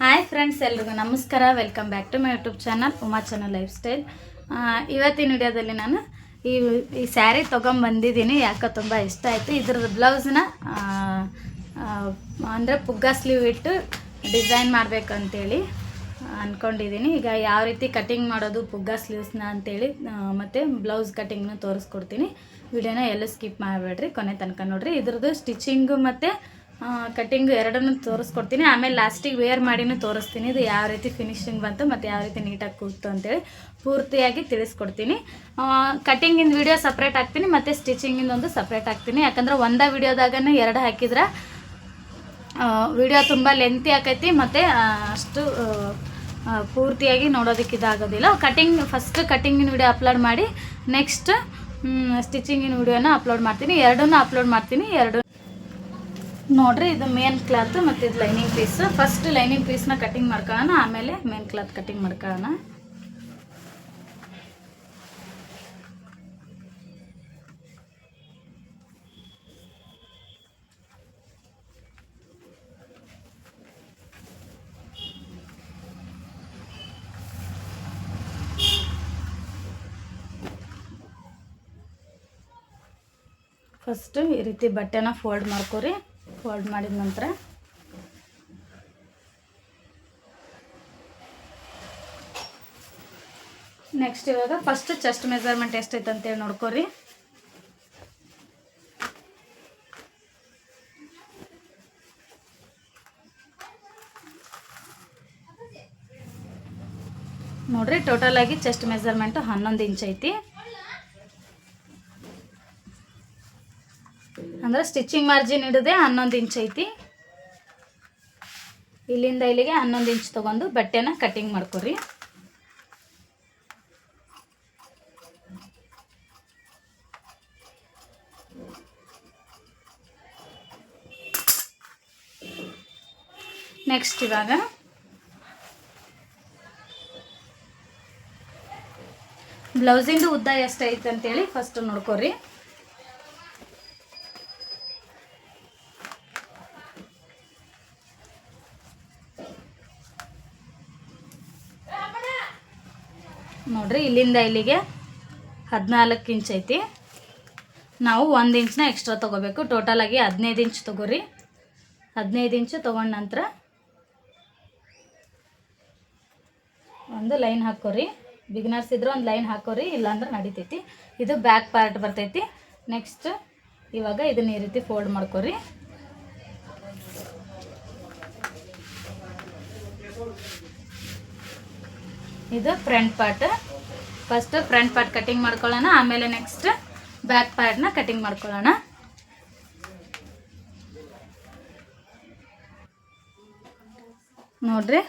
Hi friends, ಎಲ್ರಿಗೂ ನಮಸ್ಕಾರ. Welcome back to my YouTube channel, Uma channel life style. ಇವತ್ತಿನ ವಿಡಿಯೋದಲ್ಲಿ ನಾನು ಈ ಈ ಸ್ಯಾರಿ ತೊಗೊಂಬಂದಿದ್ದೀನಿ ಯಾಕೋ ತುಂಬ ಇಷ್ಟ ಆಯಿತು. ಇದ್ರದ್ದು ಬ್ಲೌಸ್ನ ಅಂದರೆ ಪುಗ್ಗ ಸ್ಲೀವ್ ಇಟ್ಟು ಡಿಸೈನ್ ಮಾಡಬೇಕಂತೇಳಿ ಅಂದ್ಕೊಂಡಿದ್ದೀನಿ ಈಗ ಯಾವ ರೀತಿ ಕಟಿಂಗ್ ಮಾಡೋದು, ಪುಗ್ಗ ಸ್ಲೀವ್ಸ್ನ ಅಂತೇಳಿ ಮತ್ತು ಬ್ಲೌಸ್ ಕಟಿಂಗ್ನ ತೋರಿಸ್ಕೊಡ್ತೀನಿ. ವಿಡಿಯೋನ ಎಲ್ಲೂ ಸ್ಕಿಪ್ ಮಾಡಬೇಡ್ರಿ, ಕೊನೆ ತನಕ ನೋಡಿರಿ. ಇದ್ರದ್ದು ಸ್ಟಿಚಿಂಗು ಮತ್ತು ಕಟಿಂಗು ಎರಡನ್ನು ತೋರಿಸ್ಕೊಡ್ತೀನಿ. ಆಮೇಲೆ ಲಾಸ್ಟಿಗೆ ವೇರ್ ಮಾಡಿನೂ ತೋರಿಸ್ತೀನಿ. ಇದು ಯಾವ ರೀತಿ ಫಿನಿಶಿಂಗ್ ಬಂತು ಮತ್ತು ಯಾವ ರೀತಿ ನೀಟಾಗಿ ಕೂತು ಅಂತೇಳಿ ಪೂರ್ತಿಯಾಗಿ ತಿಳಿಸ್ಕೊಡ್ತೀನಿ. ಕಟ್ಟಿಂಗಿಂದ ವಿಡಿಯೋ ಸಪ್ರೇಟ್ ಹಾಕ್ತೀನಿ, ಮತ್ತು ಸ್ಟಿಚಿಂಗಿಂದ ಒಂದು ಸಪ್ರೇಟ್ ಹಾಕ್ತೀನಿ. ಯಾಕಂದ್ರೆ ಒಂದೇ ವಿಡಿಯೋದಾಗನೇ ಎರಡು ಹಾಕಿದ್ರೆ ವಿಡಿಯೋ ತುಂಬ ಲೆಂತಿ ಆಕೈತಿ, ಮತ್ತು ಅಷ್ಟು ಪೂರ್ತಿಯಾಗಿ ನೋಡೋದಕ್ಕೆ ಇದಾಗೋದಿಲ್ಲ. ಕಟಿಂಗ್ ಫಸ್ಟ್ ಕಟ್ಟಿಂಗಿನ ವಿಡಿಯೋ ಅಪ್ಲೋಡ್ ಮಾಡಿ ನೆಕ್ಸ್ಟ್ ಸ್ಟಿಚಿಂಗಿನ ವಿಡಿಯೋನ ಅಪ್ಲೋಡ್ ಮಾಡ್ತೀನಿ. ಎರಡನ್ನೂ ಅಪ್ಲೋಡ್ ಮಾಡ್ತೀನಿ. ಎರಡು ನೋಡ್ರಿ, ಇದು ಮೇನ್ ಕ್ಲಾತ್ ಮತ್ತು ಇದು ಲೈನಿಂಗ್ ಪೀಸ್ ಫಸ್ಟ್ ಲೈನಿಂಗ್ ಪೀಸ್ನ ಕಟಿಂಗ್ ಮಾಡ್ಕೊಳ್ಳೋಣ, ಆಮೇಲೆ ಮೇನ್ ಕ್ಲಾತ್ ಕಟಿಂಗ್ ಮಾಡ್ಕೊಳ್ಳೋಣ. ಫಸ್ಟು ಈ ರೀತಿ ಬಟ್ಟೆನ ಫೋಲ್ಡ್ ಮಾಡ್ಕೊರಿ. ಫೋಲ್ಡ್ ಮಾಡಿದ ನಂತರ ನೆಕ್ಸ್ಟ್ ಇವಾಗ ಫಸ್ಟ್ ಚೆಸ್ಟ್ ಮೆಜರ್ಮೆಂಟ್ ಎಷ್ಟೈತೆ ಅಂತೇಳಿ ನೋಡ್ಕೊರಿ. ನೋಡ್ರಿ ಟೋಟಲ್ ಆಗಿ ಚೆಸ್ಟ್ ಮೆಜರ್ಮೆಂಟ್ ಹನ್ನೊಂದು ಇಂಚ್ ಐತಿ. ಅಂದ್ರೆ ಸ್ಟಿಚಿಂಗ್ ಮಾರ್ಜಿನ್ ಇಡದೆ ಹನ್ನೊಂದು ಇಂಚ್ ಐತಿ. ಇಲ್ಲಿಂದ ಇಲ್ಲಿಗೆ ಹನ್ನೊಂದು ಇಂಚ್ ತೊಗೊಂಡು ಬಟ್ಟೆನ ಕಟ್ಟಿಂಗ್ ಮಾಡ್ಕೊರಿ ನೆಕ್ಸ್ಟ್ ಇವಾಗ. ಬ್ಲೌಸಿಂದು ಉದ್ದ ಎಷ್ಟೈತೆ ಅಂತೇಳಿ ಫಸ್ಟ್ ನೋಡ್ಕೊರಿ ಇಲ್ಲಿಂದ ಇಲ್ಲಿಗೆ ಹದಿನಾಲ್ಕು ಇಂಚ್ ಐತಿ. ನಾವು ಒಂದು ಇಂಚನ್ನ ಎಕ್ಸ್ಟ್ರಾ ತೊಗೋಬೇಕು. ಟೋಟಲಾಗಿ ಹದಿನೈದು ಇಂಚ್ ತೊಗೋರಿ. ಹದಿನೈದು ಇಂಚು ತೊಗೊಂಡ ನಂತರ ಒಂದು ಲೈನ್ ಹಾಕೋರಿ. ಬಿಗಿನರ್ಸ್ ಇದ್ರೆ ಒಂದು ಲೈನ್ ಹಾಕೋರಿ, ಇಲ್ಲಾಂದ್ರೆ ನಡಿತೈತಿ. ಇದು ಬ್ಯಾಕ್ ಪಾರ್ಟ್ ಬರ್ತೈತಿ. ನೆಕ್ಸ್ಟ್ ಇವಾಗ ಇದನ್ನ ಈ ರೀತಿ ಫೋಲ್ಡ್ ಮಾಡ್ಕೋರಿ. ಇದು front part first front part cutting ಮಾಡ್ಕೊಳ್ಳೋಣ. ಆಮೇಲೆ ನೆಕ್ಸ್ಟ್ ಬ್ಯಾಕ್ ಪಾರ್ಟ್ನ ಕಟಿಂಗ್ ಮಾಡ್ಕೊಳ್ಳೋಣ. ನೋಡ್ರಿ.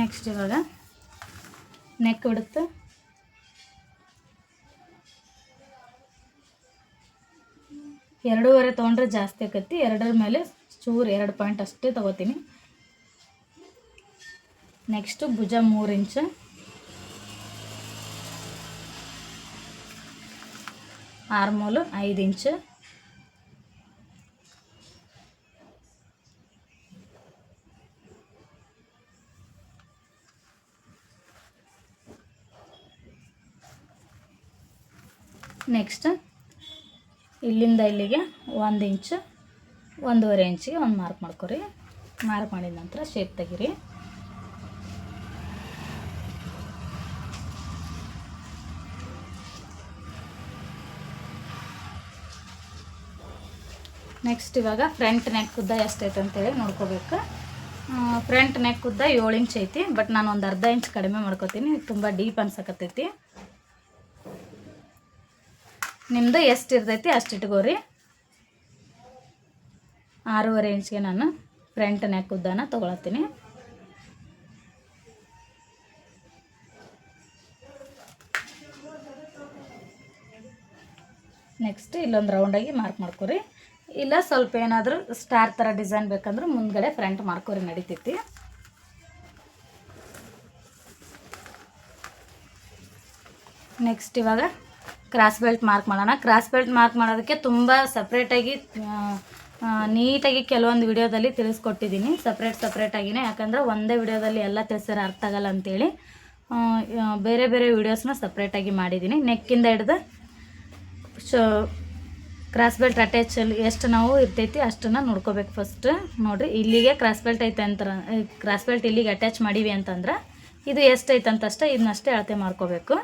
ನೆಕ್ಸ್ಟ್ ಇವಾಗ ನೆಕ್ ಬಿಡುತ್ತೆ ಎರಡೂವರೆ ತೊಗೊಂಡ್ರೆ ಜಾಸ್ತಿ ಆಕೈತಿ. ಎರಡರ ಮೇಲೆ ಚೂರು ಎರಡು ಪಾಯಿಂಟ್ ಅಷ್ಟೇ ತೊಗೋತೀನಿ. ನೆಕ್ಸ್ಟು ಭುಜ ಮೂರು ಇಂಚು. ಆರ್ಮೋಲು ಐದು ಇಂಚು. ನೆಕ್ಸ್ಟ್ ಇಲ್ಲಿಂದ ಇಲ್ಲಿಗೆ ಒಂದು ಇಂಚು, ಒಂದೂವರೆ ಇಂಚಿಗೆ ಒಂದು ಮಾರ್ಕ್ ಮಾಡ್ಕೊರಿ. ಮಾರ್ಕ್ ಮಾಡಿದ ನಂತರ ಶೇಪ್ ತೆಗೀರಿ. ನೆಕ್ಸ್ಟ್ ಇವಾಗ ಫ್ರಂಟ್ ನೆಕ್ ಉದ್ದ ಎಷ್ಟೈತೆ ಅಂತೇಳಿ ನೋಡ್ಕೋಬೇಕು. ಫ್ರಂಟ್ ನೆಕ್ ಉದ್ದ ಏಳು ಇಂಚ್ ಐತಿ ಬಟ್ ನಾನು ಒಂದು ಅರ್ಧ ಇಂಚ್ ಕಡಿಮೆ ಮಾಡ್ಕೋತೀನಿ, ತುಂಬ ಡೀಪ್ ಅನ್ಸಕತ್ತೈತಿ. ನಿಮ್ಮದು ಎಷ್ಟು ಇರ್ತೈತಿ ಅಷ್ಟು ಇಟ್ಕೋರಿ. ಆರೂವರೆ ಇಂಚ್ಗೆ ನಾನು ಫ್ರಂಟ್ ನೆಕ್ ಉದ್ದನ ತೊಗೊಳತ್ತೀನಿ. ನೆಕ್ಸ್ಟ್ ಇಲ್ಲೊಂದು ರೌಂಡಾಗಿ ಮಾರ್ಕ್ ಮಾಡ್ಕೊರಿ. ಇಲ್ಲ, ಸ್ವಲ್ಪ ಏನಾದರೂ ಸ್ಟಾರ್ ಥರ ಡಿಸೈನ್ ಬೇಕಂದ್ರೆ ಮುಂದ್ಗಡೆ ಫ್ರಂಟ್ ಮಾಡ್ಕೊರಿ, ನಡಿತೈತಿ. ನೆಕ್ಸ್ಟ್ ಇವಾಗ ಕ್ರಾಸ್ ಬೆಲ್ಟ್ ಮಾರ್ಕ್ ಮಾಡೋಣ. ಕ್ರಾಸ್ ಬೆಲ್ಟ್ ಮಾರ್ಕ್ ಮಾಡೋದಕ್ಕೆ ತುಂಬ ಸಪ್ರೇಟಾಗಿ ನೀಟಾಗಿ ಕೆಲವೊಂದು ವಿಡಿಯೋದಲ್ಲಿ ತಿಳಿಸ್ಕೊಟ್ಟಿದ್ದೀನಿ. ಸಪ್ರೇಟ್ ಸಪ್ರೇಟಾಗಿನೇ ಯಾಕಂದರೆ ಒಂದೇ ವಿಡಿಯೋದಲ್ಲಿ ಎಲ್ಲ ತಿಳಿಸಿದ್ರೆ ಅರ್ಥ ಆಗಲ್ಲ ಅಂತೇಳಿ ಬೇರೆ ಬೇರೆ ವಿಡಿಯೋಸ್ನ ಸಪ್ರೇಟಾಗಿ ಮಾಡಿದ್ದೀನಿ. ನೆಕ್ಕಿಂದ ಹಿಡ್ದು ಶೋ ಕ್ರಾಸ್ ಬೆಲ್ಟ್ ಅಟ್ಯಾಚ್ ಎಷ್ಟು ನಾವು ಇರ್ತೈತಿ ಅಷ್ಟನ್ನು ನೋಡ್ಕೋಬೇಕು ಫಸ್ಟ್ ನೋಡಿರಿ, ಇಲ್ಲಿಗೆ ಕ್ರಾಸ್ ಬೆಲ್ಟ್ ಐತೆ ಅಂತ ಕ್ರಾಸ್ ಬೆಲ್ಟ್ ಇಲ್ಲಿಗೆ ಅಟ್ಯಾಚ್ ಮಾಡೀವಿ ಅಂತಂದ್ರೆ ಇದು ಎಷ್ಟು ಐತೆ ಅಂತಷ್ಟೇ ಇದನ್ನಷ್ಟೇ ಅಳತೆ ಮಾಡ್ಕೋಬೇಕು.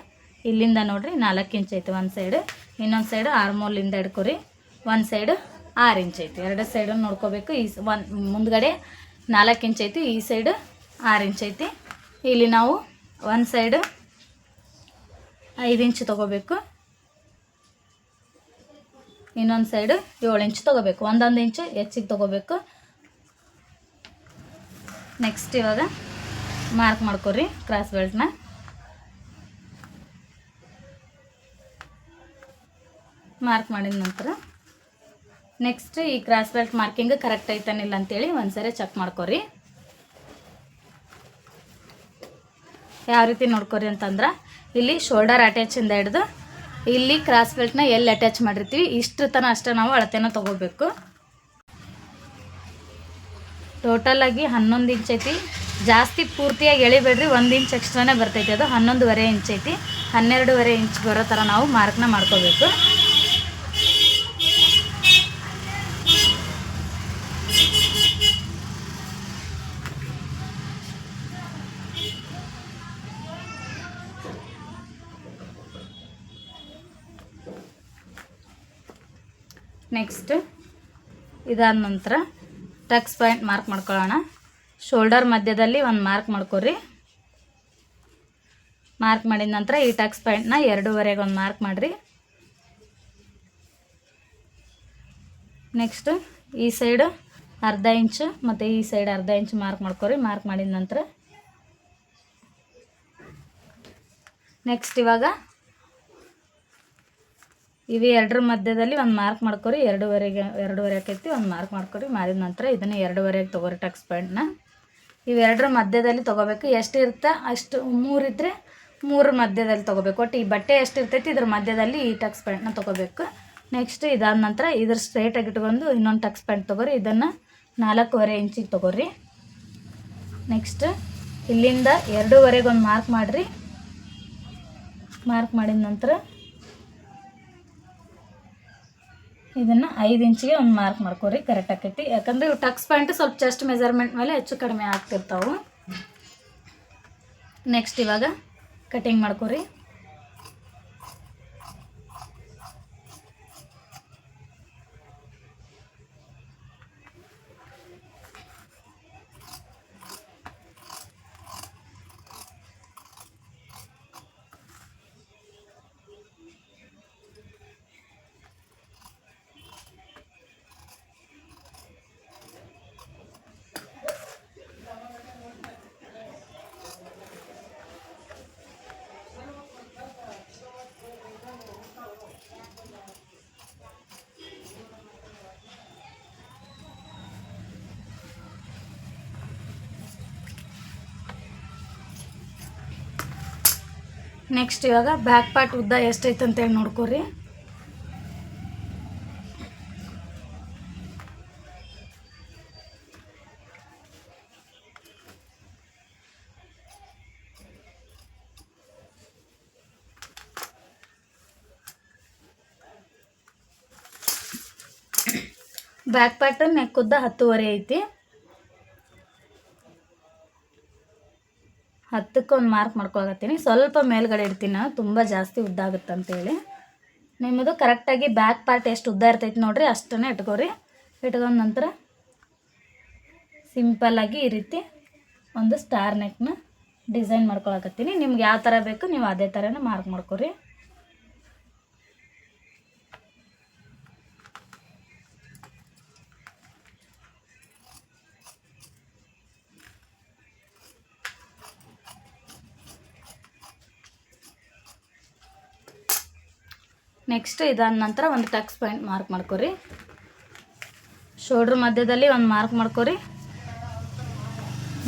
ಇಲ್ಲಿಂದ ನೋಡಿರಿ, ನಾಲ್ಕು ಇಂಚ್ ಐತೆ ಒಂದು ಸೈಡ್ ಇನ್ನೊಂದು ಸೈಡ್ ಆರ್ಮೋಲಿಂದ ಹಿಡ್ಕೊರಿ ಒಂದು ಸೈಡ್ ಆರು ಇಂಚ್ ಐತಿ. ಎರಡು ಸೈಡನ್ನು ನೋಡ್ಕೋಬೇಕು, ಈ ಒಂದು, ಮುಂದ್ಗಡೆ ನಾಲ್ಕು ಇಂಚ್ ಐತಿ, ಈ ಸೈಡ್ ಆರು ಇಂಚ್ ಐತಿ. ಇಲ್ಲಿ ನಾವು ಒಂದು ಸೈಡ್ ಐದು ಇಂಚ್ ತೊಗೋಬೇಕು. ಇನ್ನೊಂದು ಸೈಡು ಏಳು ಇಂಚ್ ತೊಗೋಬೇಕು. ಒಂದೊಂದು ಇಂಚು ಹೆಚ್ಚಿಗೆ ತೊಗೋಬೇಕು. ನೆಕ್ಸ್ಟ್ ಇವಾಗ ಮಾರ್ಕ್ ಮಾಡ್ಕೊರಿ ಕ್ರಾಸ್ ಬೆಲ್ಟ್ನ ಮಾರ್ಕ್ ಮಾಡಿದ ನಂತರ ನೆಕ್ಸ್ಟ್ ಈ ಕ್ರಾಸ್ ಬೆಲ್ಟ್ ಮಾರ್ಕಿಂಗ್ ಕರೆಕ್ಟ್ ಐತನಿಲ್ಲ ಅಂತೇಳಿ ಒಂದ್ಸರಿ ಚೆಕ್ ಮಾಡ್ಕೊರಿ. ಯಾವ ರೀತಿ ನೋಡ್ಕೊರಿ ಅಂತಂದ್ರೆ ಇಲ್ಲಿ ಶೋಲ್ಡರ್ ಅಟ್ಯಾಚಿಂದ ಹಿಡ್ದು ಇಲ್ಲಿ ಕ್ರಾಸ್ ಬೆಲ್ಟ್ನ ಎಲ್ಲಿ ಅಟ್ಯಾಚ್ ಮಾಡಿರ್ತೀವಿ ಇಷ್ಟು ತನ ಅಷ್ಟೇ ನಾವು ಅಳತೆನ ತೊಗೋಬೇಕು. ಟೋಟಲಾಗಿ ಹನ್ನೊಂದು ಇಂಚ್ ಐತಿ. ಜಾಸ್ತಿ ಪೂರ್ತಿಯಾಗಿ ಎಳಿಬೇಡ್ರಿ, ಒಂದು ಇಂಚ್ ಎಕ್ಸ್ಟ್ರಾನೇ ಬರ್ತೈತಿ ಅದು. ಹನ್ನೊಂದುವರೆ ಇಂಚ್ ಐತಿ. ಹನ್ನೆರಡೂವರೆ ಇಂಚ್ ಬರೋ ಥರ ನಾವು ಮಾರ್ಕ್ನ ಮಾಡ್ಕೋಬೇಕು. ನೆಕ್ಸ್ಟ್ ಇದಾದ ನಂತರ ಟಕ್ಸ್ ಪಾಯಿಂಟ್ ಮಾರ್ಕ್ ಮಾಡ್ಕೊಳ್ಳೋಣ. ಶೋಲ್ಡರ್ ಮಧ್ಯದಲ್ಲಿ ಒಂದು ಮಾರ್ಕ್ ಮಾಡ್ಕೊರಿ ಮಾರ್ಕ್ ಮಾಡಿದ ನಂತರ ಈ ಟಕ್ಸ್ ಪಾಯಿಂಟ್ನ ಎರಡೂವರೆಗೆ ಒಂದು ಮಾರ್ಕ್ ಮಾಡಿರಿ. ನೆಕ್ಸ್ಟ್ ಈ ಸೈಡು ಅರ್ಧ ಇಂಚು ಮತ್ತು ಈ ಸೈಡ್ ಅರ್ಧ ಇಂಚ್ ಮಾರ್ಕ್ ಮಾಡ್ಕೊರಿ ಮಾರ್ಕ್ ಮಾಡಿದ ನಂತರ. ನೆಕ್ಸ್ಟ್ ಇವಾಗ ಇವು ಎರಡರ ಮಧ್ಯದಲ್ಲಿ ಒಂದು ಮಾರ್ಕ್ ಮಾಡ್ಕೊರಿ, ಎರಡೂವರೆಗೆ, ಎರಡೂವರೆ ಆಕೈತಿ, ಒಂದು ಮಾರ್ಕ್ ಮಾಡ್ಕೊರಿ ಮಾಡಿದ ನಂತರ ಇದನ್ನು ಎರಡೂವರೆಗೆ ತೊಗೊರಿ ಟಕ್ಸ್ ಪಾಯಿಂಟ್ನ ಇವೆರಡರ ಮಧ್ಯದಲ್ಲಿ ತೊಗೋಬೇಕು. ಎಷ್ಟು ಇರುತ್ತೆ ಅಷ್ಟು ಮೂರಿದ್ರೆ ಮೂರ ಮಧ್ಯದಲ್ಲಿ ತೊಗೋಬೇಕು. ಒಟ್ಟು ಈ ಬಟ್ಟೆ ಎಷ್ಟು ಇರ್ತೈತಿ, ಇದ್ರ ಮಧ್ಯದಲ್ಲಿ ಈ ಟಕ್ಸ್ ಪ್ಯಾಂಟ್ನ ತೊಗೋಬೇಕು. ನೆಕ್ಸ್ಟ್ ಇದಾದ ನಂತರ ಇದ್ರ ಸ್ಟ್ರೈಟಾಗಿ ಇಟ್ಕೊಂಡು ಇನ್ನೊಂದು ಟಕ್ಸ್ ಪ್ಯಾಂಟ್ ತೊಗೊರಿ. ಇದನ್ನು ನಾಲ್ಕೂವರೆ ಇಂಚಿಗೆ ತೊಗೊರಿ. ನೆಕ್ಸ್ಟ್ ಇಲ್ಲಿಂದ ಎರಡೂವರೆಗೆ ಒಂದು ಮಾರ್ಕ್ ಮಾಡಿರಿ. ಮಾರ್ಕ್ ಮಾಡಿದ ನಂತರ ಇದನ್ನು ಐದು ಇಂಚಿಗೆ ಒಂದು ಮಾರ್ಕ್ ಮಾಡ್ಕೊರಿ ಕರೆಕ್ಟ್ ಆಕೈತಿ ಯಾಕಂದ್ರೆ ಇವು ಟಕ್ಸ್ ಪ್ಯಾಂಟ್ ಸ್ವಲ್ಪ ಚೆಸ್ಟ್ ಮೆಜರ್ಮೆಂಟ್ ಮೇಲೆ ಹೆಚ್ಚು ಕಡಿಮೆ ಆಗ್ತಿರ್ತಾವೆ. ನೆಕ್ಸ್ಟ್ ಇವಾಗ ಕಟಿಂಗ್ ಮಾಡ್ಕೊರಿ. ನೆಕ್ಸ್ಟ್ ಇವಾಗ ಬ್ಯಾಕ್ ಪಾರ್ಟ್ ಉದ್ದ ಎಷ್ಟೈತೆ ಅಂತೇಳಿ ನೋಡ್ಕೊರಿ. ಬ್ಯಾಕ್ ಪಾರ್ಟ್ ನೆಕ್ ಉದ್ದ ಹತ್ತುವರೆ ಐತಿ. ಹತ್ತಕ್ಕೆ ಒಂದು ಮಾರ್ಕ್ ಮಾಡ್ಕೊಳಕತ್ತೀನಿ. ಸ್ವಲ್ಪ ಮೇಲ್ಗಡೆ ಇಡ್ತೀನಿ ನಾನು. ತುಂಬ ಜಾಸ್ತಿ ಉದ್ದ ಆಗುತ್ತೆ ಅಂತೇಳಿ ನಿಮ್ಮದು ಕರೆಕ್ಟಾಗಿ ಬ್ಯಾಕ್ ಪಾರ್ಟ್ ಎಷ್ಟು ಉದ್ದ ಇರ್ತೈತಿ ನೋಡ್ರಿ, ಅಷ್ಟನ್ನೇ ಇಟ್ಕೊರಿ. ಇಟ್ಕೊಂಡ ನಂತರ ಸಿಂಪಲ್ಲಾಗಿ ಈ ರೀತಿ ಒಂದು ಸ್ಟಾರ್ ನೆಕ್ನ ಡಿಸೈನ್ ಮಾಡ್ಕೊಳಕತ್ತೀನಿ. ನಿಮ್ಗೆ ಯಾವ ಥರ ಬೇಕು, ನೀವು ಅದೇ ಥರನೇ ಮಾರ್ಕ್ ಮಾಡ್ಕೊರಿ. ನೆಕ್ಸ್ಟ್ ಇದಾದ ನಂತರ ಒಂದು ಟಕ್ಸ್ ಪಾಯಿಂಟ್ ಮಾರ್ಕ್ ಮಾಡ್ಕೊರಿ. ಶೋಲ್ಡ್ರ್ ಮಧ್ಯದಲ್ಲಿ ಒಂದು ಮಾರ್ಕ್ ಮಾಡ್ಕೊರಿ.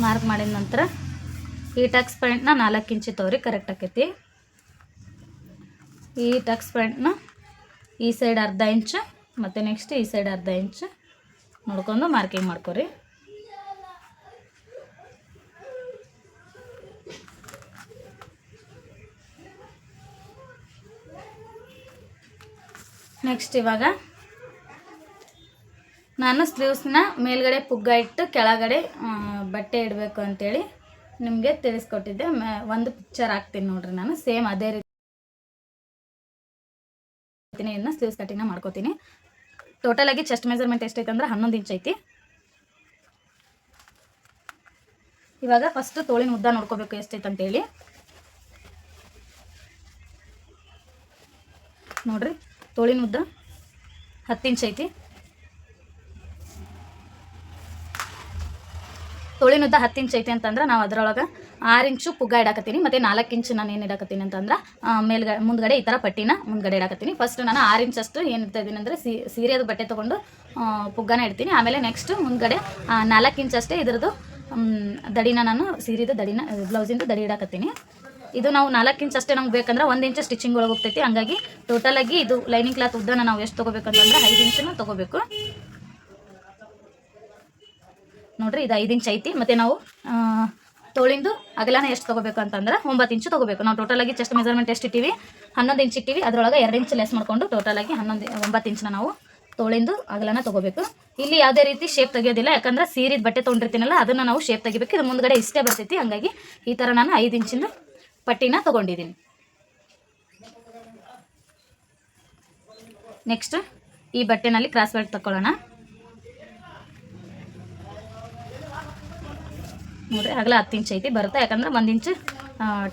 ಮಾರ್ಕ್ ಮಾಡಿದ ನಂತರ ಈ ಟಕ್ಸ್ ಪಾಯಿಂಟ್ನ ನಾಲ್ಕು ಇಂಚಿ ತೋರಿ ಕರೆಕ್ಟ್ ಆಕೈತಿ. ಈ ಟಕ್ಸ್ ಪಾಯಿಂಟ್ನ ಈ ಸೈಡ್ ಅರ್ಧ ಇಂಚು, ಮತ್ತು ನೆಕ್ಸ್ಟ್ ಈ ಸೈಡ್ ಅರ್ಧ ಇಂಚು ನೋಡ್ಕೊಂಡು ಮಾರ್ಕಿಂಗ್ ಮಾಡ್ಕೊರಿ. ನೆಕ್ಸ್ಟ್ ಇವಾಗ ನಾನು ಸ್ಲೀವ್ಸ್ನ ಮೇಲ್ಗಡೆ ಪುಗ್ಗ ಇಟ್ಟು ಕೆಳಗಡೆ ಬಟ್ಟೆ ಇಡಬೇಕು ಅಂತೇಳಿ ನಿಮಗೆ ತಿಳಿಸ್ಕೊಟ್ಟಿದ್ದೆ. ಒಂದು ಪಿಕ್ಚರ್ ಹಾಕ್ತೀನಿ ನೋಡ್ರಿ ನಾನು. ಸೇಮ್ ಅದೇ ರೀತಿ ಇದನ್ನ ಸ್ಲೀವ್ಸ್ ಕಟ್ಟಿಂಗ್ನ ಮಾಡ್ಕೋತೀನಿ. ಟೋಟಲ್ ಆಗಿ ಚೆಸ್ಟ್ ಮೆಜರ್ಮೆಂಟ್ ಎಷ್ಟೈತೆ ಅಂದ್ರೆ ಹನ್ನೊಂದು ಇಂಚ್ ಐತಿ. ಇವಾಗ ಫಸ್ಟ್ ತೋಳಿನ ಉದ್ದ ನೋಡ್ಕೋಬೇಕು ಎಷ್ಟೈತೆ ಅಂತೇಳಿ. ನೋಡ್ರಿ. ತೋಳಿನ ಉದ್ದ ಹತ್ತು ಇಂಚ್ ಐತಿ. ತೋಳಿನ ಉದ್ದ ಹತ್ತು ಇಂಚ್ ಐತಿ ಅಂತಂದ್ರೆ ನಾವು ಅದರೊಳಗೆ ಆರು ಇಂಚು ಪುಗ್ಗ ಇಡಾಕತ್ತೀನಿ, ಮತ್ತು ನಾಲ್ಕು ಇಂಚು ನಾನು ಏನು ಇಡಾಕತ್ತೀನಿ ಅಂತಂದ್ರೆ ಮೇಲ್ಗ, ಮುಂದ್ಗಡೆ ಈ ಥರ ಪಟ್ಟಿನ ಮುಂದ್ಗಡೆ ಇಡಾಕತ್ತೀನಿ. ಫಸ್ಟ್ ನಾನು ಆರು ಇಂಚಷ್ಟು ಏನು ಇಡ್ತಾ ಇದ್ದೀನಿ ಅಂದರೆ ಸೀರೆದು ಬಟ್ಟೆ ತೊಗೊಂಡು ಪುಗ್ಗನ ಇಡ್ತೀನಿ. ಆಮೇಲೆ ನೆಕ್ಸ್ಟ್ ಮುಂದ್ಗಡೆ ನಾಲ್ಕು ಇಂಚಷ್ಟೇ ಇದ್ರದ್ದು ದಡಿನ ನಾನು ಸೀರೆದು ದಡಿನ, ಬ್ಲೌಸಿಂದು ದಡಿ ಇಡಾಕತ್ತೀನಿ. ಇದು ನಾವು ನಾಲ್ಕು ಇಂಚ್ ಅಷ್ಟೇ ನಮ್ಗೆ ಬೇಕಂದ್ರೆ ಒಂದು ಇಂಚ್ ಸ್ಟಿಚಿಂಗ್ ಒಳಗೆ ಹೋಗ್ತೈತಿ. ಹಂಗಾಗಿ ಟೋಟಲ್ ಆಗಿ ಇದು ಲೈನಿಂಗ್ ಕ್ಲಾತ್ ಉದ್ದನ ನಾವು ಎಷ್ಟು ತೊಗೋಬೇಕಂತಂದ್ರೆ ಐದು ಇಂಚನ್ನು ತೊಗೋಬೇಕು. ನೋಡ್ರಿ ಇದು ಐದು ಇಂಚ್ ಐತಿ. ಮತ್ತು ನಾವು ತೋಳಿಂದು ಅಗಲನ ಎಷ್ಟು ತೊಗೋಬೇಕು ಅಂತಂದ್ರೆ ಒಂಬತ್ತು ಇಂಚು ತೊಗೋಬೇಕು. ನಾವು ಟೋಟಲ್ ಆಗಿ ಚೆಸ್ಟ್ ಮೆಜರ್ಮೆಂಟ್ ಎಷ್ಟು ಇಟ್ಟಿವಿ? ಹನ್ನೊಂದು ಇಂಚ್ ಇಟ್ಟಿವಿ. ಅದರೊಳಗೆ ಎರಡು ಇಂಚ್ ಲೆಸ್ ಮಾಡಿಕೊಂಡು ಟೋಟಲ್ ಆಗಿ ಹನ್ನೊಂದು, ಒಂಬತ್ತು ಇಂಚನ್ನ ನಾವು ತೋಳಿಂದು ಅಗಲನ ತೊಗೋಬೇಕು. ಇಲ್ಲಿ ಯಾವುದೇ ರೀತಿ ಶೇಪ್ ತೆಗೆಯೋದಿಲ್ಲ. ಯಾಕಂದ್ರೆ ಸೀರಿದ ಬಟ್ಟೆ ತೊಗೊಂಡಿರ್ತೀನಲ್ಲ, ಅದನ್ನು ನಾವು ಶೇಪ್ ತೆಗಿಬೇಕು. ಇದು ಮುಂದ್ಗಡೆ ಇಷ್ಟೇ ಬರ್ತೈತಿ. ಹಂಗಾಗಿ ಈ ಥರ ನಾನು ಐದು ಇಂಚಿಂದು ಪಟ್ಟಿನ ತಗೊಂಡಿದ್ದೀನಿ. ನೆಕ್ಸ್ಟ್ ಈ ಬಟ್ಟೆನಲ್ಲಿ ಕ್ರಾಸ್ ಬೆಲ್ಟ್ ತಗೊಳ್ಳೋಣ ನೋಡ್ರಿ ಆಗಲೇ ಹತ್ತು ಇಂಚ್ ಐತಿ, ಬರುತ್ತೆ. ಯಾಕಂದ್ರೆ ಒಂದು ಇಂಚು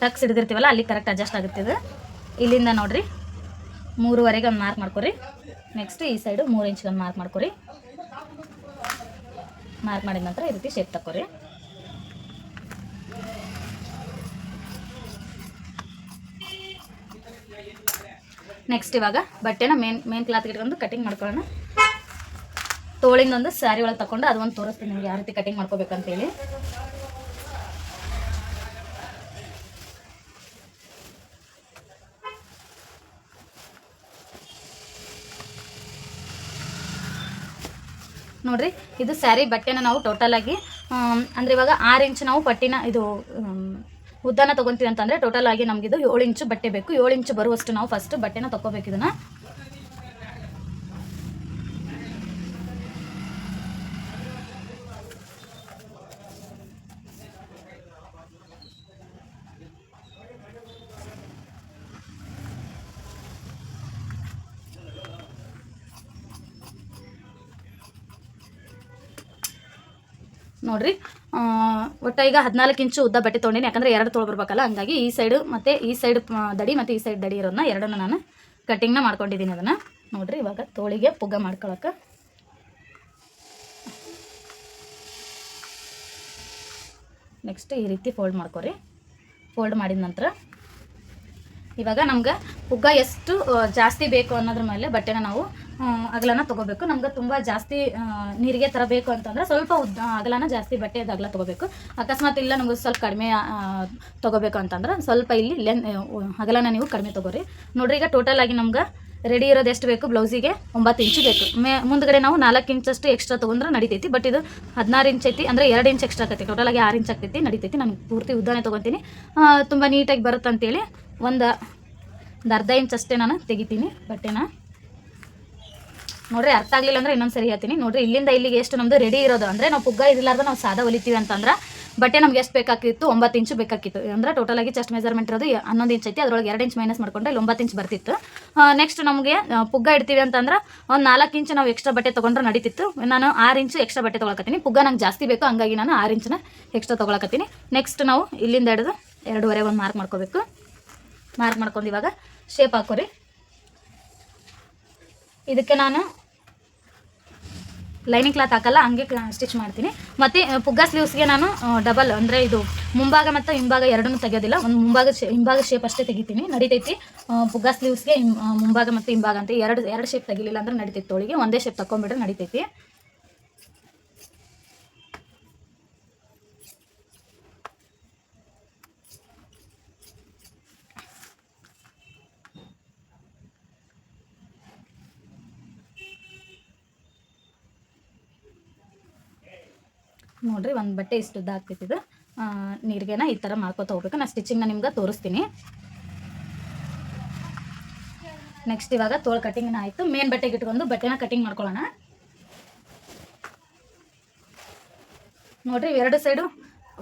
ಟಕ್ಸ್ ಹಿಡಿದಿರ್ತೀವಲ್ಲ, ಅಲ್ಲಿ ಕರೆಕ್ಟ್ ಅಡ್ಜಸ್ಟ್ ಆಗುತ್ತೆ ಇದು. ಇಲ್ಲಿಂದ ನೋಡ್ರಿ, ಮೂರುವರೆಗೆ ಒಂದು ಮಾರ್ಕ್ ಮಾಡ್ಕೊರಿ. ನೆಕ್ಸ್ಟ್ ಈ ಸೈಡು ಮೂರು ಇಂಚ್ಗೆ ಒಂದು ಮಾರ್ಕ್ ಮಾಡ್ಕೊರಿ. ಮಾರ್ಕ್ ಮಾಡಿದ ನಂತರ ಈ ರೀತಿ ಶೇಪ್ ತಕ್ಕೊರಿ. ನೆಕ್ಸ್ಟ್ ಇವಾಗ ಬಟ್ಟೆನ ಮೇನ್ ಮೇನ್ ಕ್ಲಾತ್ ಇಟ್ಕೊಂಡು ಕಟಿಂಗ್ ಮಾಡ್ಕೊಳ್ಳೋಣ. ತೋಳಿಂದೊಂದು ಸ್ಯಾರಿ ಒಳಗೆ ತಗೊಂಡು ಒಂದು ತೋರಿಸ್ತೀನಿ ನಿಮ್ಗೆ ಯಾವ ರೀತಿ ಕಟಿಂಗ್ ಮಾಡ್ಕೋಬೇಕಂತೇಳಿ. ನೋಡ್ರಿ, ಇದು ಸ್ಯಾರಿ ಬಟ್ಟೆನ ನಾವು ಟೋಟಲ್ ಆಗಿ ಅಂದ್ರೆ ಇವಾಗ ಆರು ಇಂಚ್ ನಾವು ಪಟ್ಟಿನ, ಇದು ಉದ್ದನ ತೊಗೊಂತೀವಿ ಅಂತಂದ್ರೆ ಟೋಟಲ್ ಆಗಿ ನಮಗಿದು ಏಳು ಇಂಚು ಬಟ್ಟೆ ಬೇಕು. ಏಳು ಇಂಚು ಬರುವಷ್ಟು ನಾವು ಫಸ್ಟ್ ಬಟ್ಟೆನ ತಗೋಬೇಕು ಇದನ್ನ. ನೋಡ್ರಿ ಒಟ್ಟು ಈಗ ಹದಿನಾಲ್ಕು ಇಂಚು ಉದ್ದ ಬಟ್ಟೆ ತೊಗೊಂಡಿನಿ, ಯಾಕಂದ್ರೆ ಎರಡು ತೊಗೊಳ್ ಬರ್ಬೇಕಲ್ಲ, ಹಂಗಾಗಿ ಈ ಸೈಡು ಮತ್ತು ಈ ಸೈಡ್ ದಡಿ ಮತ್ತು ಈ ಸೈಡ್ ದಡಿ ಇರೋದನ್ನ ಎರಡನ್ನ ನಾನು ಕಟ್ಟಿಂಗ್ನ ಮಾಡ್ಕೊಂಡಿದ್ದೀನಿ ಅದನ್ನು. ನೋಡ್ರಿ, ಇವಾಗ ತೋಳಿಗೆ ಪುಗ್ಗ ಮಾಡ್ಕೊಳಕ್ಕೆ ನೆಕ್ಸ್ಟ್ ಈ ರೀತಿ ಫೋಲ್ಡ್ ಮಾಡ್ಕೊರಿ. ಫೋಲ್ಡ್ ಮಾಡಿದ ನಂತರ ಇವಾಗ ನಮ್ಗೆ ಉಗ್ಗ ಎಷ್ಟು ಜಾಸ್ತಿ ಬೇಕು ಅನ್ನೋದ್ರ ಮೇಲೆ ಬಟ್ಟೆನ ನಾವು ಅಗಲನ ತಗೋಬೇಕು. ನಮ್ಗೆ ತುಂಬ ಜಾಸ್ತಿ ನೀರಿಗೆ ಥರ ಬೇಕು ಅಂತಂದ್ರೆ ಸ್ವಲ್ಪ ಉದ್ದ, ಅಗಲನ ಜಾಸ್ತಿ ಬಟ್ಟೆದ ಅಗಲ ತಗೋಬೇಕು. ಅಕಸ್ಮಾತ್ ಇಲ್ಲ ನಮ್ಗೆ ಸ್ವಲ್ಪ ಕಡಿಮೆ ತೊಗೋಬೇಕು ಅಂತಂದ್ರೆ ಸ್ವಲ್ಪ ಇಲ್ಲಿ ಲೆನ್ ಅಗಲನ ನೀವು ಕಡಿಮೆ ತಗೋರಿ. ನೋಡ್ರಿ ಈಗ ಟೋಟಲ್ ಆಗಿ ನಮ್ಗೆ ರೆಡಿ ಇರೋದು ಎಷ್ಟು ಬೇಕು? ಬ್ಲೌಸಿಗೆ ಒಂಬತ್ತು ಇಂಚು ಬೇಕು. ಮೇ, ಮುಂದ್ಗಡೆ ನಾವು ನಾಲ್ಕು ಇಂಚಷ್ಟು ಎಕ್ಸ್ಟ್ರಾ ತೊಗೊಂಡ್ರೆ ನಡಿತೈತಿ. ಬಟ್ ಇದು ಹದಿನಾರು ಇಂಚ್ ಐತಿ ಅಂದರೆ ಎರಡು ಇಂಚ್ ಎಕ್ಸ್ಟ್ರಾ ಆಕೈತಿ. ಆಗಿ ಆರು ಇಂಚ್ ಆಗ್ತೈತಿ, ನಡಿತೈತಿ. ನಾನು ಪೂರ್ತಿ ಉದ್ದಾನೆ ತೊಗೊತೀನಿ. ತುಂಬ ನೀಟಾಗಿ ಬರುತ್ತೆ ಅಂತೇಳಿ ಒಂದು ಒಂದು ಅರ್ಧ ಇಂಚ್ ಅಷ್ಟೇ ನಾನು ತೆಗಿತೀನಿ ಬಟ್ಟೆನ. ನೋಡ್ರಿ ಅರ್ಥ ಆಗಲಿಲ್ಲ ಅಂದ್ರೆ ಇನ್ನೊಂದು ಸರಿ ಹೇಳ್ತೀನಿ. ನೋಡ್ರಿ ಇಲ್ಲಿಂದ ಇಲ್ಲಿಗೆ ಎಷ್ಟು ನಮ್ದು ರೆಡಿ ಇರೋದು ಅಂದರೆ ನಾವು ಪುಗ್ಗ ಇರಲಾರ್ದ ನಾವು ಸಾದಾ ಹೊಲಿತೀವಿ ಅಂತಂದ್ರೆ ಬಟ್ಟೆ ನಮ್ಗೆ ಎಷ್ಟು ಬೇಕಾಗಿತ್ತು ಒಂಬತ್ತು ಇಂಚು ಬೇಕಾಗಿತ್ತು ಅಂದ್ರೆ ಟೋಟಲ್ ಆಗಿ ಚೆಸ್ಟ್ ಮೆಜರ್ಮೆಂಟ್ ಇರೋದು ಹನ್ನೊಂದು ಇಂಚ್ ಐತಿ. ಅದ್ರೊಳಗೆ ಎರಡು ಇಂಚ್ ಮೈನಸ್ ಮಾಡ್ಕೊಂಡ್ರೆ ಇಲ್ಲಿ ಒಂಬತ್ತು ಇಂಚ್ ಬರ್ತಿತ್ತು. ನೆಕ್ಸ್ಟ್ ನಮಗೆ ಪುಗ್ಗ ಇಡ್ತೀವಿ ಅಂತಂದ್ರೆ ಒಂದು ನಾಲ್ಕು ಇಂಚು ನಾವು ಎಕ್ಸ್ಟ್ರಾ ಬಟ್ಟೆ ತೊಗೊಂಡ್ರೆ ನಡೀತಿತ್ತು. ನಾನು ಆರು ಇಂಚು ಎಕ್ಸ್ಟ್ರಾ ಬಟ್ಟೆ ತೊಗೊಳಕತ್ತೀನಿ. ಪುಗ್ಗ ನಂಗೆ ಜಾಸ್ತಿ ಬೇಕು, ಹಂಗಾಗಿ ನಾನು ಆರು ಇಂಚನ್ನ ಎಕ್ಸ್ಟ್ರಾ ತೊಗೊಳಕತ್ತೀನಿ. ನೆಕ್ಸ್ಟ್ ನಾವು ಇಲ್ಲಿಂದ ಹಿಡಿದು ಎರಡೂವರೆ ಒಂದು ಮಾರ್ಕ್ ಮಾಡ್ಕೋಬೇಕು. ಮಾರ್ಕ್ ಮಾಡ್ಕೊಂಡು ಇವಾಗ ಶೇಪ್ ಹಾಕೋರಿ. ಇದಕ್ಕೆ ನಾನು ಲೈನಿಂಗ್ ಕ್ಲಾತ್ ಹಾಕಲ್ಲ, ಹಂಗೆ ಸ್ಟಿಚ್ ಮಾಡ್ತೀನಿ. ಮತ್ತು ಪುಗ್ಗ ಸ್ಲೀವ್ಸ್ಗೆ ನಾನು ಡಬಲ್ ಅಂದರೆ ಇದು ಮುಂಭಾಗ ಮತ್ತು ಹಿಂಭಾಗ ಎರಡನ್ನೂ ತೆಗೆಯೋದಿಲ್ಲ. ಒಂದು ಮುಂಭಾಗ ಹಿಂಭಾಗ ಶೇಪ್ ಅಷ್ಟೇ ತೆಗಿತೀನಿ. ನಡಿತೈತಿ. ಪುಗ್ಗ ಸ್ಲೀವ್ಸ್ಗೆ ಮುಂಭಾಗ ಮತ್ತು ಹಿಂಭಾಗ ಅಂತ ಎರಡು ಎರಡು ಶೇಪ್ ತೆಗಿಲಿಲ್ಲ ಅಂದ್ರೆ ನಡಿತೈತಿ ತೋಳಿಗೆ. ಒಂದೇ ಶೇಪ್ ತಗೊಂಡ್ಬಿಟ್ರೆ ನಡಿತೈತಿ. ನೋಡ್ರಿ, ಒಂದು ಬಟ್ಟೆ ಇಷ್ಟು ಉದ್ದ ಇದು. ನೀರಿಗೆನ ಈ ಥರ ಮಾಡ್ಕೊತ ಹೋಗ್ಬೇಕು. ನಾನು ಸ್ಟಿಚಿಂಗ್ನ ನಿಮ್ಗೆ ತೋರಿಸ್ತೀನಿ. ನೆಕ್ಸ್ಟ್ ಇವಾಗ ತೋಳು ಕಟಿಂಗ್ನ ಆಯಿತು. ಮೇನ್ ಬಟ್ಟೆಗೆ ಇಟ್ಕೊಂಡು ಬಟ್ಟೆನ ಕಟಿಂಗ್ ಮಾಡ್ಕೊಳ್ಳೋಣ. ನೋಡ್ರಿ ಎರಡು ಸೈಡು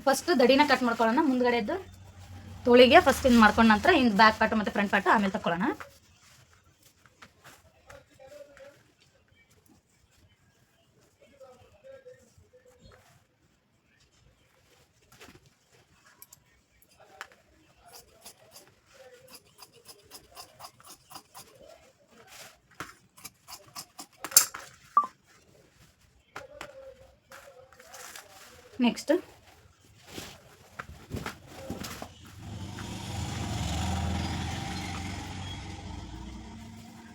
ಫಸ್ಟ್ ದಡಿನ ಕಟ್ ಮಾಡ್ಕೊಳ್ಳೋಣ. ಮುಂದ್ಗಡೆದ್ದು ತೋಳಿಗೆ ಫಸ್ಟ್ ಇನ್ನು ಮಾಡ್ಕೊಂಡ ನಂತರ ಇನ್ನು ಬ್ಯಾಕ್ ಪಾರ್ಟ್ ಮತ್ತು ಫ್ರಂಟ್ ಪಾರ್ಟ್ ಆಮೇಲೆ ತಗೊಳ್ಳೋಣ next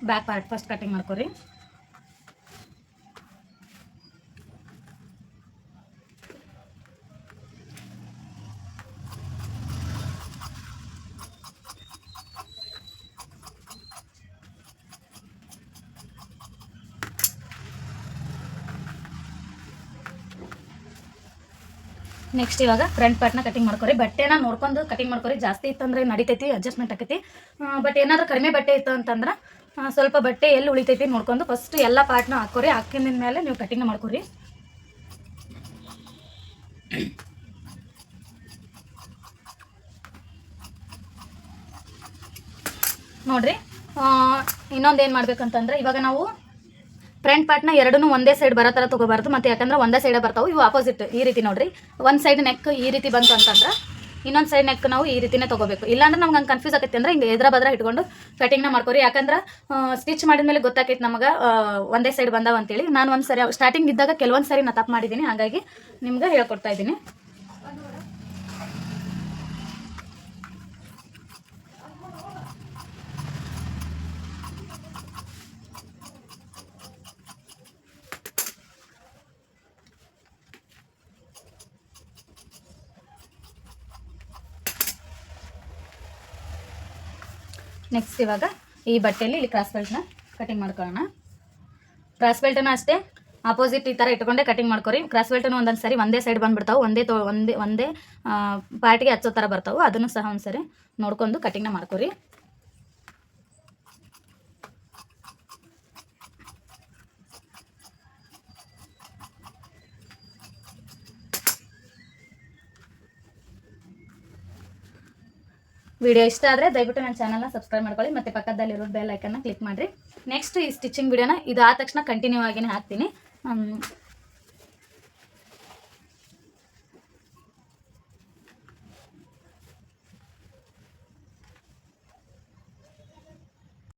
back part first cutting ಮಾಡ್ಕೊರಿ. ನೆಕ್ಸ್ಟ್ ಇವಾಗ ಫ್ರಂಟ್ ಪಾರ್ಟ್ನ ಕಟಿಂಗ್ ಮಾಡ್ಕೊರಿ. ಬಟ್ಟೆನ ನೋಡ್ಕೊಂಡು ಕಟಿಂಗ್ ಮಾಡ್ಕೊರಿ. ಜಾಸ್ತಿ ಇತ್ತಂದ್ರೆ ನಡಿತೈತಿ ಅಡ್ಜಸ್ಟ್ಮೆಂಟ್ ಆಕೈತಿ ಬಟ್ ಏನಾದ್ರೂ ಕಡಿಮೆ ಬಟ್ಟೆ ಇತ್ತು ಅಂತಂದ್ರೆ ಸ್ವಲ್ಪ ಬಟ್ಟೆ ಎಲ್ಲಿ ಉಳಿತೈತಿ ನೋಡ್ಕೊಂಡು ಫಸ್ಟ್ ಎಲ್ಲ ಪಾರ್ಟ್ನ ಹಾಕೋರಿ. ಹಾಕಿದ ಮೇಲೆ ನೀವು ಕಟಿಂಗ್ ಮಾಡ್ಕೊರಿ. ನೋಡ್ರಿ ಇನ್ನೊಂದು ಏನು ಮಾಡ್ಬೇಕಂತಂದ್ರೆ, ಇವಾಗ ನಾವು ಫ್ರಂಟ್ ಪಾರ್ಟ್ನ ಎರಡನ್ನೂ ಒಂದೇ ಸೈಡ್ ಬರೋ ಥರ ತಗೋಬಾರ್ದು. ಮತ್ತು ಯಾಕಂದ್ರೆ ಒಂದೇ ಸೈಡ್ ಬರ್ತಾವೆ, ಇವು ಆಪೋಸಿಟ್ ಈ ರೀತಿ ನೋಡ್ರಿ. ಒಂದು ಸೈಡ್ ನೆಕ್ ಈ ರೀತಿ ಬಂತು ಅಂತಂದ್ರೆ ಇನ್ನೊಂದು ಸೈಡ್ ನೆಕ್ ನಾವು ಈ ರೀತಿನೇ ತಗೋಬೇಕು. ಇಲ್ಲಾಂದ್ರೆ ನಮ್ಗೆ ಹಂಗೆ ಕನ್ಫ್ಯೂಸ್ ಆಗುತ್ತೆ ಅಂದ್ರೆ ಹಿಂಗೆ ಎದ್ರ ಬದ್ರ ಇಟ್ಕೊಂಡು ಕಟಿಂಗ್ನ ಮಾಡ್ಕೊರಿ. ಯಾಕಂದ್ರೆ ಸ್ಟಿಚ್ ಮಾಡಿದ್ಮೇಲೆ ಗೊತ್ತಾಕೈತಿ ನಮಗೆ ಒಂದೇ ಸೈಡ್ ಬಂದಾವ ಅಂತೇಳಿ. ನಾನು ಒಂದು ಸರಿ ಸ್ಟಾರ್ಟಿಂಗ್ ಇದ್ದಾಗ ಕೆಲವೊಂದು ಸರಿ ನಾ ತಪ್ಪು ಮಾಡಿದ್ದೀನಿ ಹಾಗಾಗಿ ನಿಮ್ಗೆ ಹೇಳ್ಕೊಡ್ತಾ ಇದ್ದೀನಿ. ನೆಕ್ಸ್ಟ್ ಇವಾಗ ಈ ಬಟ್ಟೆಯಲ್ಲಿ ಇಲ್ಲಿ ಕ್ರಾಸ್ ಬೆಲ್ಟ್ನ ಕಟಿಂಗ್ ಮಾಡ್ಕೊಳ್ಳೋಣ. ಕ್ರಾಸ್ ಬೆಲ್ಟನ್ನು ಅಷ್ಟೇ ಆಪೋಸಿಟ್ ಈ ಥರ ಇಟ್ಕೊಂಡೆ ಕಟಿಂಗ್ ಮಾಡ್ಕೊರಿ. ಕ್ರಾಸ್ ಬೆಲ್ಟನ್ನು ಒಂದೊಂದು ಸರಿ ಒಂದೇ ಸೈಡ್ ಬಂದುಬಿಡ್ತಾವೆ. ಒಂದೇ ತೋ ಒಂದೇ ಒಂದೇ ಪಾರ್ಟಿಗೆ ಹಚ್ಚೋ ಥರ ಬರ್ತಾವೆ. ಅದನ್ನು ಸಹ ಒಂದು ಸರಿ ನೋಡ್ಕೊಂಡು ಕಟಿಂಗ್ನ ಮಾಡ್ಕೊರಿ. ವಿಡಿಯೋ ಇಷ್ಟ ಆದರೆ ದಯವಿಟ್ಟು ನನ್ನ ಚಾನಲ್ನ ಸಬ್ಸ್ಕ್ರೈಬ್ ಮಾಡ್ಕೊಳ್ಳಿ. ಮತ್ತು ಪಕ್ಕದಲ್ಲಿರೋ ಬೆಲ್ ಐಕನ್ನ ಕ್ಲಿಕ್ ಮಾಡಿರಿ. ನೆಕ್ಸ್ಟ್ ಈ ಸ್ಟಿಚಿಂಗ್ ವಿಡಿಯೋನ ಇದು ಆದ ತಕ್ಷಣ ಕಂಟಿನ್ಯೂ ಆಗಿನೇ ಹಾಕ್ತೀನಿ.